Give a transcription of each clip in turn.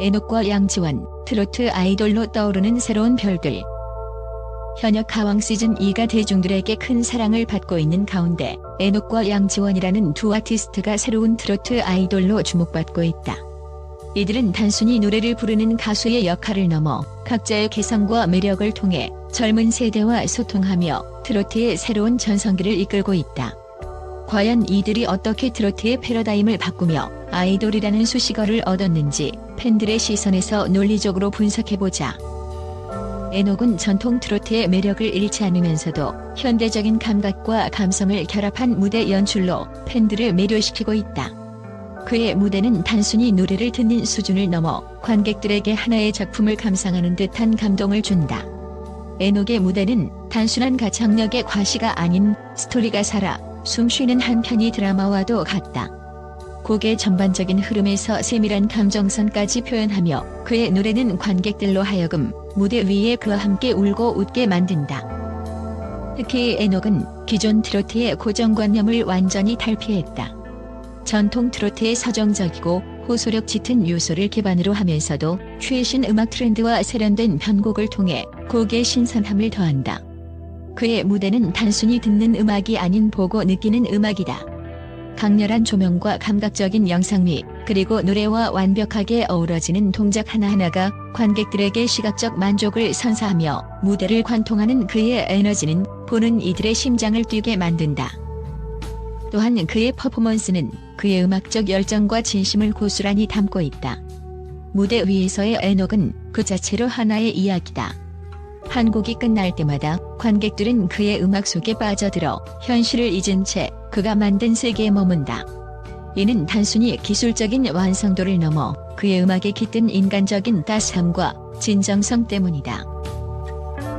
에녹과 양지원, 트로트 아이돌로 떠오르는 새로운 별들. 현역 가왕 시즌 2가 대중들에게 큰 사랑을 받고 있는 가운데 에녹과 양지원이라는 두 아티스트가 새로운 트로트 아이돌로 주목받고 있다. 이들은 단순히 노래를 부르는 가수의 역할을 넘어 각자의 개성과 매력을 통해 젊은 세대와 소통하며 트로트의 새로운 전성기를 이끌고 있다. 과연 이들이 어떻게 트로트의 패러다임을 바꾸며 아이돌이라는 수식어를 얻었는지 팬들의 시선에서 논리적으로 분석해보자. 에녹은 전통 트로트의 매력을 잃지 않으면서도 현대적인 감각과 감성을 결합한 무대 연출로 팬들을 매료시키고 있다. 그의 무대는 단순히 노래를 듣는 수준을 넘어 관객들에게 하나의 작품을 감상하는 듯한 감동을 준다. 에녹의 무대는 단순한 가창력의 과시가 아닌 스토리가 살아 숨쉬는 한 편의 드라마와도 같다. 곡의 전반적인 흐름에서 세밀한 감정선까지 표현하며 그의 노래는 관객들로 하여금 무대 위에 그와 함께 울고 웃게 만든다. 특히 에녹은 기존 트로트의 고정관념을 완전히 탈피했다. 전통 트로트의 서정적이고 호소력 짙은 요소를 기반으로 하면서도 최신 음악 트렌드와 세련된 편곡을 통해 곡의 신선함을 더한다. 그의 무대는 단순히 듣는 음악이 아닌 보고 느끼는 음악이다. 강렬한 조명과 감각적인 영상미, 그리고 노래와 완벽하게 어우러지는 동작 하나하나가 관객들에게 시각적 만족을 선사하며 무대를 관통하는 그의 에너지는 보는 이들의 심장을 뛰게 만든다. 또한 그의 퍼포먼스는 그의 음악적 열정과 진심을 고스란히 담고 있다. 무대 위에서의 에녹은 그 자체로 하나의 이야기다. 한 곡이 끝날 때마다 관객들은 그의 음악 속에 빠져들어 현실을 잊은 채 그가 만든 세계에 머문다. 이는 단순히 기술적인 완성도를 넘어 그의 음악에 깃든 인간적인 따스함과 진정성 때문이다.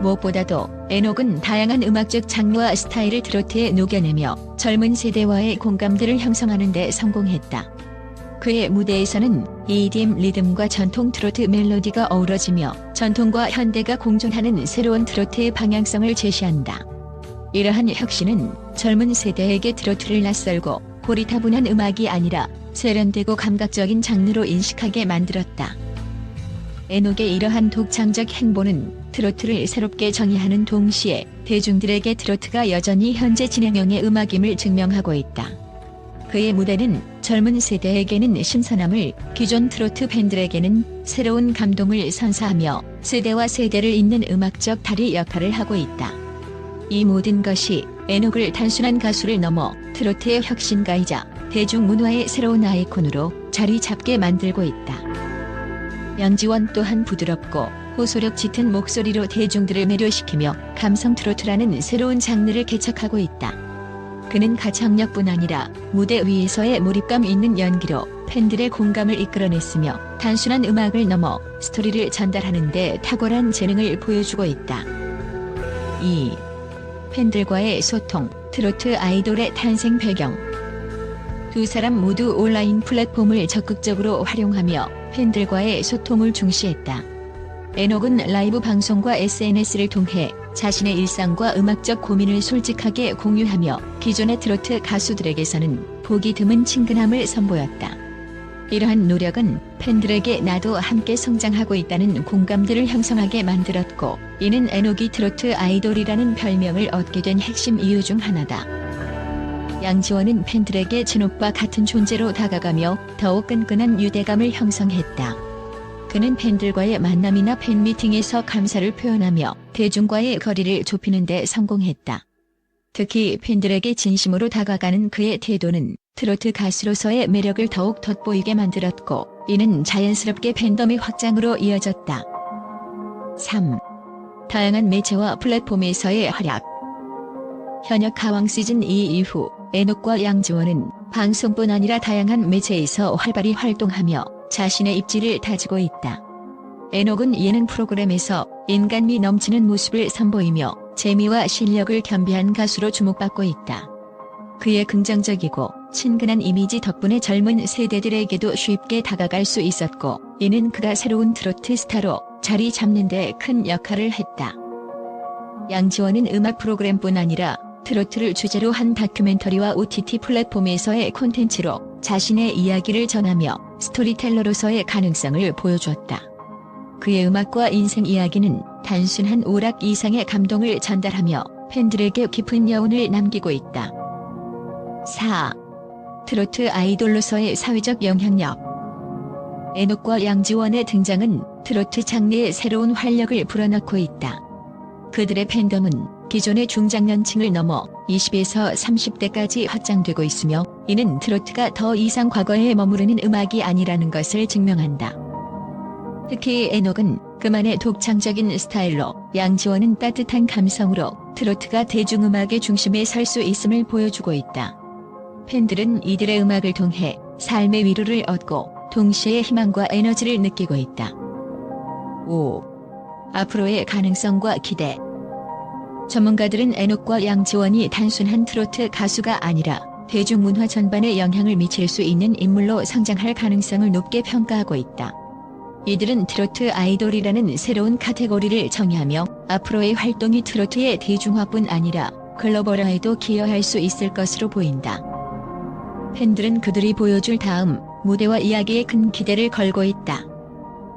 무엇보다도 에녹은 다양한 음악적 장르와 스타일을 트로트에 녹여내며 젊은 세대와의 공감대를 형성하는 데 성공했다. 그의 무대에서는 EDM 리듬과 전통 트로트 멜로디가 어우러지며 전통과 현대가 공존하는 새로운 트로트의 방향성을 제시한다. 이러한 혁신은 젊은 세대에게 트로트를 낯설고 고리타분한 음악이 아니라 세련되고 감각적인 장르로 인식하게 만들었다. 에녹의 이러한 독창적 행보는 트로트를 새롭게 정의하는 동시에 대중들에게 트로트가 여전히 현재 진행형의 음악임을 증명하고 있다. 그의 무대는 젊은 세대에게는 신선함을, 기존 트로트 팬들에게는 새로운 감동을 선사하며 세대와 세대를 잇는 음악적 다리 역할을 하고 있다. 이 모든 것이 에녹을 단순한 가수를 넘어 트로트의 혁신가이자 대중문화의 새로운 아이콘으로 자리 잡게 만들고 있다. 양지원 또한 부드럽고 호소력 짙은 목소리로 대중들을 매료시키며 감성 트로트라는 새로운 장르를 개척하고 있다. 그는 가창력뿐 아니라 무대 위에서의 몰입감 있는 연기로 팬들의 공감을 이끌어냈으며 단순한 음악을 넘어 스토리를 전달하는 데 탁월한 재능을 보여주고 있다. 2. 팬들과의 소통, 트로트 아이돌의 탄생 배경 두 사람 모두 온라인 플랫폼을 적극적으로 활용하며 팬들과의 소통을 중시했다. 에녹은 라이브 방송과 SNS를 통해 자신의 일상과 음악적 고민을 솔직하게 공유하며 기존의 트로트 가수들에게서는 보기 드문 친근함을 선보였다. 이러한 노력은 팬들에게 나도 함께 성장하고 있다는 공감대를 형성하게 만들었고 이는 에녹이 트로트 아이돌이라는 별명을 얻게 된 핵심 이유 중 하나다. 양지원은 팬들에게 친오빠 같은 존재로 다가가며 더욱 끈끈한 유대감을 형성했다. 그는 팬들과의 만남이나 팬미팅에서 감사를 표현하며 대중과의 거리를 좁히는 데 성공했다. 특히 팬들에게 진심으로 다가가는 그의 태도는 트로트 가수로서의 매력을 더욱 돋보이게 만들었고 이는 자연스럽게 팬덤의 확장으로 이어졌다. 3. 다양한 매체와 플랫폼에서의 활약 현역 가왕 시즌 2 이후 에녹과 양지원은 방송뿐 아니라 다양한 매체에서 활발히 활동하며 자신의 입지를 다지고 있다. 에녹은 예능 프로그램에서 인간미 넘치는 모습을 선보이며 재미와 실력을 겸비한 가수로 주목받고 있다. 그의 긍정적이고 친근한 이미지 덕분에 젊은 세대들에게도 쉽게 다가갈 수 있었고 이는 그가 새로운 트로트 스타로 자리 잡는 데 큰 역할을 했다. 양지원은 음악 프로그램뿐 아니라 트로트를 주제로 한 다큐멘터리와 OTT 플랫폼에서의 콘텐츠로 자신의 이야기를 전하며 스토리텔러로서의 가능성을 보여주었다. 그의 음악과 인생 이야기는 단순한 오락 이상의 감동을 전달하며 팬들에게 깊은 여운을 남기고 있다. 4. 트로트 아이돌로서의 사회적 영향력 에녹과 양지원의 등장은 트로트 장르에 새로운 활력을 불어넣고 있다. 그들의 팬덤은 기존의 중장년층을 넘어 20에서 30대까지 확장되고 있으며 이는 트로트가 더 이상 과거에 머무르는 음악이 아니라는 것을 증명한다. 특히 에녹은 그만의 독창적인 스타일로 양지원은 따뜻한 감성으로 트로트가 대중음악의 중심에 설 수 있음을 보여주고 있다. 팬들은 이들의 음악을 통해 삶의 위로를 얻고 동시에 희망과 에너지를 느끼고 있다. 5. 앞으로의 가능성과 기대 전문가들은 에녹과 양지원이 단순한 트로트 가수가 아니라 대중문화 전반에 영향을 미칠 수 있는 인물로 성장할 가능성을 높게 평가하고 있다. 이들은 트로트 아이돌이라는 새로운 카테고리를 정의하며 앞으로의 활동이 트로트의 대중화뿐 아니라 글로벌화에도 기여할 수 있을 것으로 보인다. 팬들은 그들이 보여줄 다음 무대와 이야기에 큰 기대를 걸고 있다.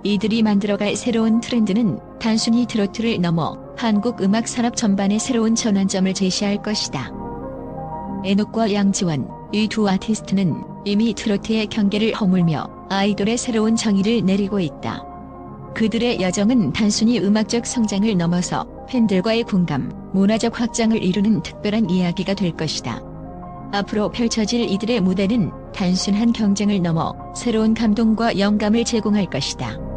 이들이 만들어갈 새로운 트렌드는 단순히 트로트를 넘어 한국 음악 산업 전반의 새로운 전환점을 제시할 것이다. 에녹과 양지원, 이 두 아티스트는 이미 트로트의 경계를 허물며 아이돌의 새로운 정의를 내리고 있다. 그들의 여정은 단순히 음악적 성장을 넘어서 팬들과의 공감, 문화적 확장을 이루는 특별한 이야기가 될 것이다. 앞으로 펼쳐질 이들의 무대는 단순한 경쟁을 넘어 새로운 감동과 영감을 제공할 것이다.